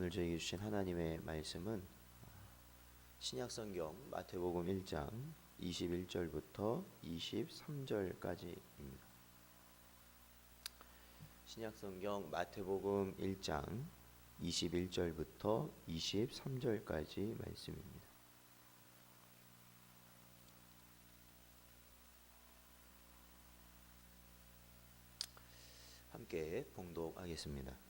오늘 저에게 주신 하나님의 말씀은 신약성경 마태복음 1장 21절부터 23절까지입니다. 신약성경 마태복음 1장 21절부터 23절까지 말씀입니다. 함께 봉독하겠습니다.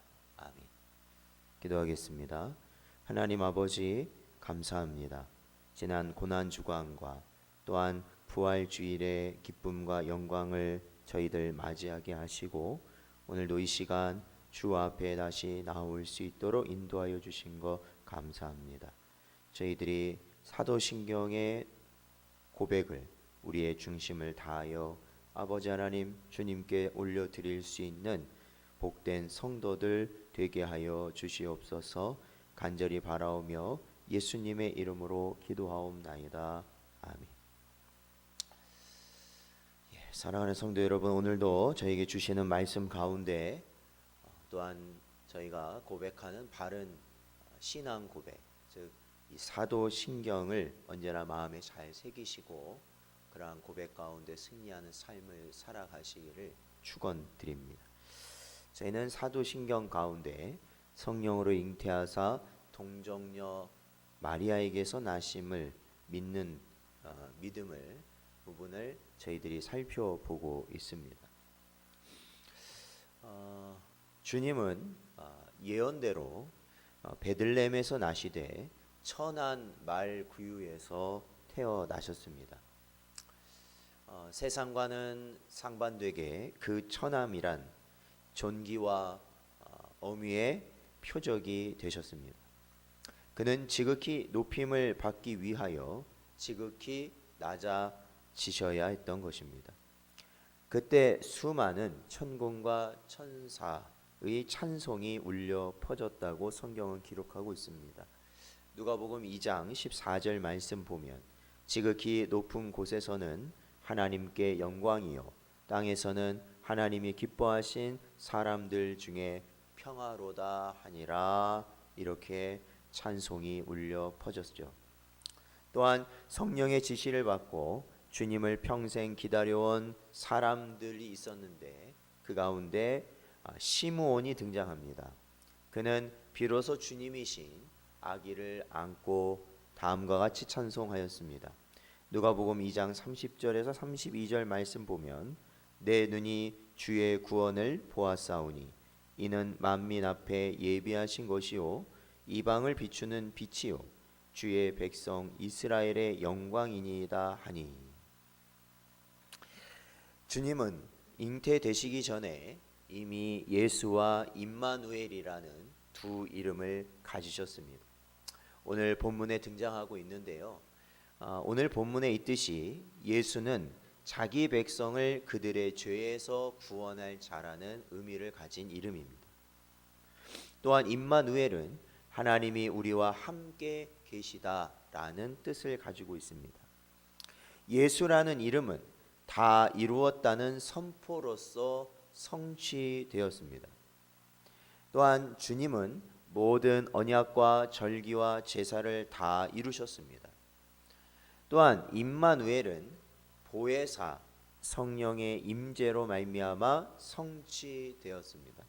아멘. 기도하겠습니다. 하나님 아버지 감사합니다. 지난 고난 주간과 또한 부활 주일의 기쁨과 영광을 저희들 맞이하게 하시고 오늘도 이 시간 주 앞에 다시 나올 수 있도록 인도하여 주신 것 감사합니다. 저희들이 사도신경의 고백을 우리의 중심을 다하여 아버지 하나님 주님께 올려드릴 수 있는 복된 성도들 되게 하여 주시옵소서 간절히 바라오며 예수님의 이름으로 기도하옵나이다. 아멘. 예, 사랑하는 성도 여러분 오늘도 저에게 주시는 말씀 가운데 어, 또한 저희가 고백하는 바른 신앙 고백 즉이 사도 신경을 언제나 마음에 잘 새기시고 그러한 고백 가운데 승리하는 삶을 살아가시기를 축원드립니다. 저희는 사도신경 가운데 성령으로 잉태하사 동정녀 마리아에게서 나심을 믿는 어, 믿음을 부분을 저희들이 살펴보고 있습니다. 어, 주님은 어, 예언대로 어, 베들렘에서 나시되 천한 말 구유에서 태어나셨습니다. 어, 세상과는 상반되게 그 처남이란 존귀와 어, 어미의 표적이 되셨습니다. 그는 지극히 높임을 받기 위하여 지극히 낮아지셔야 했던 것입니다. 그때 수많은 천군과 천사의 찬송이 울려 퍼졌다고 성경은 기록하고 있습니다. 누가복음 2장 14절 말씀 보면 지극히 높은 곳에서는 하나님께 영광이요 땅에서는 하나님이 기뻐하신 사람들 중에 평화로다 하니라 이렇게 찬송이 울려 퍼졌죠. 또한 성령의 지시를 받고 주님을 평생 기다려온 사람들이 있었는데 그 가운데 아, 시므온이 등장합니다. 그는 비로소 주님이신 아기를 안고 다음과 같이 찬송하였습니다. 누가복음 2장 30절에서 32절 말씀 보면 내 눈이 주의 구원을 보았사오니 이는 만민 앞에 예비하신 것이요 이방을 비추는 빛이요 주의 백성 이스라엘의 영광이니이다 하니 주님은 잉태되시기 전에 이미 예수와 임마누엘이라는 두 이름을 가지셨습니다. 오늘 본문에 등장하고 있는데요. 아, 오늘 본문에 있듯이 예수는 자기 백성을 그들의 죄에서 구원할 자라는 의미를 가진 이름입니다. 또한 임마누엘은 하나님이 우리와 함께 계시다라는 뜻을 가지고 있습니다. 예수라는 이름은 다 이루었다는 선포로서 성취되었습니다. 또한 주님은 모든 언약과 절기와 제사를 다 이루셨습니다. 또한 임마누엘은 보혜사 성령의 임재로 말미암아 성취되었습니다.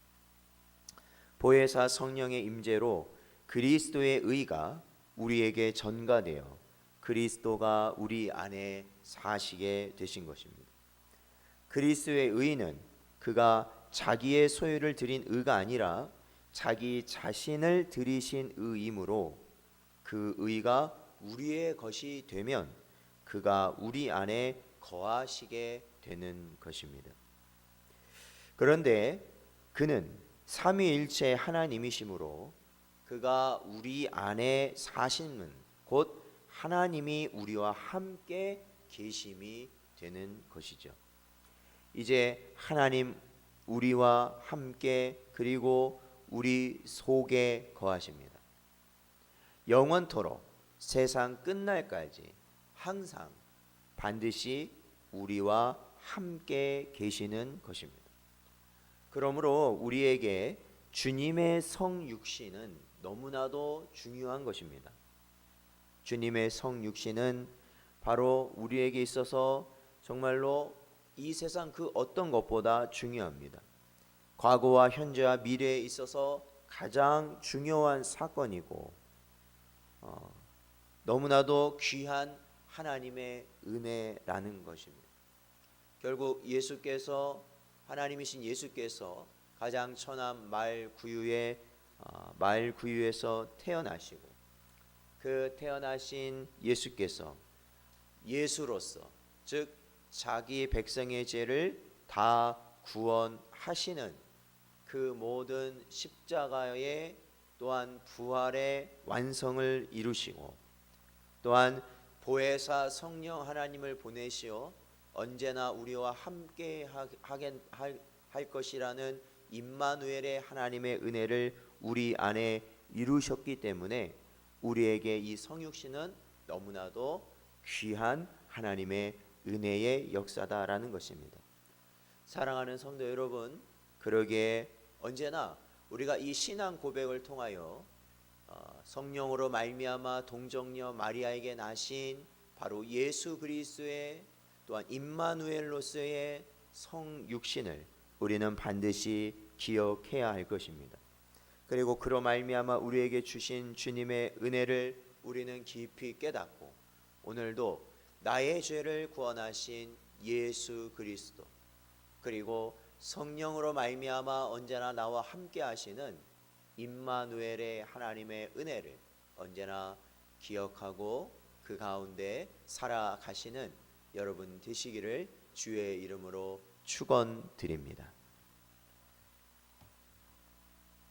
보혜사 성령의 임재로 그리스도의 의가 우리에게 전가되어 그리스도가 우리 안에 사시게 되신 것입니다. 그리스도의 의는 그가 자기의 소유를 드린 의가 아니라 자기 자신을 들이신 의이므로 그 의가 우리의 것이 되면 그가 우리 안에 거하시게 되는 것입니다. 그런데 그는 삼위일체 하나님이시므로 그가 우리 안에 사심은 곧 하나님이 우리와 함께 계심이 되는 것이죠. 이제 하나님 우리와 함께 그리고 우리 속에 거하십니다. 영원토록 세상 끝날까지 항상 반드시 우리와 함께 계시는 것입니다. 그러므로 우리에게 주님의 성육신은 너무나도 중요한 것입니다. 주님의 성육신은 바로 우리에게 있어서 정말로 이 세상 그 어떤 것보다 중요합니다. 과거와 현재와 미래에 있어서 가장 중요한 사건이고 어, 너무나도 귀한 하나님의 은혜라는 것입니다. 결국 예수께서 하나님이신 예수께서 가장 천한 말 구유의 어, 말 구유에서 태어나시고 그 태어나신 예수께서 예수로서 즉 자기 백성의 죄를 다 구원하시는 그 모든 십자가의 또한 부활의 완성을 이루시고 또한 보혜사 성령 하나님을 보내시어 언제나 우리와 함께 할, 할 것이라는 임마누엘의 하나님의 은혜를 우리 안에 이루셨기 때문에 우리에게 이 성육신은 너무나도 귀한 하나님의 은혜의 역사다라는 것입니다. 사랑하는 성도 여러분, 그러기에 언제나 우리가 이 신앙 고백을 통하여 어, 성령으로 말미암아 동정녀 마리아에게 나신 바로 예수 그리스도의 또한 임마누엘로서의 성육신을 우리는 반드시 기억해야 할 것입니다. 그리고 그로 말미암아 우리에게 주신 주님의 은혜를 우리는 깊이 깨닫고 오늘도 나의 죄를 구원하신 예수 그리스도 그리고 성령으로 말미암아 언제나 나와 함께 하시는 임마누엘의 하나님의 은혜를 언제나 기억하고 그 가운데 살아가시는 여러분 되시기를 주의 이름으로 축원드립니다.